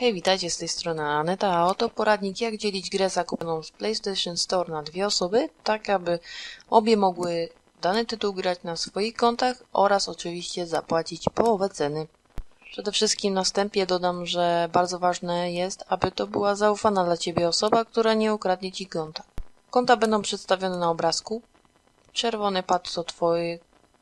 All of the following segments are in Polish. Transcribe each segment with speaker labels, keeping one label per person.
Speaker 1: Hej, witajcie z tej strony Aneta, a oto poradnik jak dzielić grę zakupioną z PlayStation Store na dwie osoby, tak aby obie mogły dany tytuł grać na swoich kontach oraz oczywiście zapłacić połowę ceny. Przede wszystkim na wstępie dodam, że bardzo ważne jest, aby to była zaufana dla Ciebie osoba, która nie ukradnie Ci konta. Konta będą przedstawione na obrazku. Czerwony pad to Twoje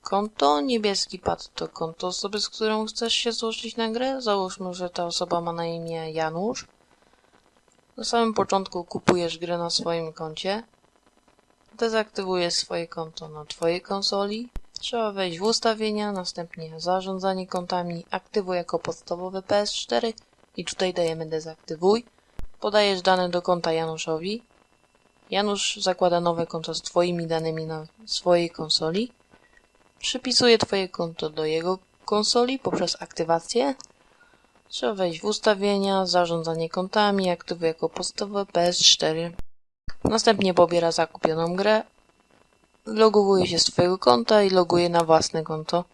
Speaker 1: konto, niebieski pad to konto osoby, z którą chcesz się złożyć na grę. Załóżmy, że ta osoba ma na imię Janusz. Na samym początku kupujesz grę na swoim koncie. Dezaktywujesz swoje konto na Twojej konsoli. Trzeba wejść w ustawienia, następnie zarządzanie kontami, aktywuj jako podstawowe PS4 i tutaj dajemy dezaktywuj. Podajesz dane do konta Januszowi. Janusz zakłada nowe konto z Twoimi danymi na swojej konsoli. Przypisuje Twoje konto do jego konsoli poprzez aktywację. Trzeba wejść w ustawienia, zarządzanie kontami, aktywuje jako podstawowe PS4. Następnie pobiera zakupioną grę, loguje się z Twojego konta i loguje na własne konto.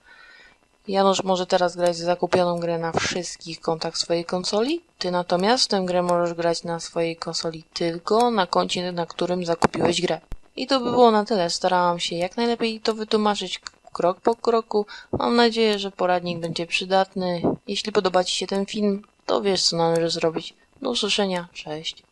Speaker 1: Janusz może teraz grać zakupioną grę na wszystkich kontach swojej konsoli, Ty natomiast tę grę możesz grać na swojej konsoli tylko na koncie, na którym zakupiłeś grę. I to by było na tyle. Starałam się jak najlepiej to wytłumaczyć krok po kroku. Mam nadzieję, że poradnik będzie przydatny. Jeśli podoba Ci się ten film, to wiesz co należy zrobić. Do usłyszenia. Cześć.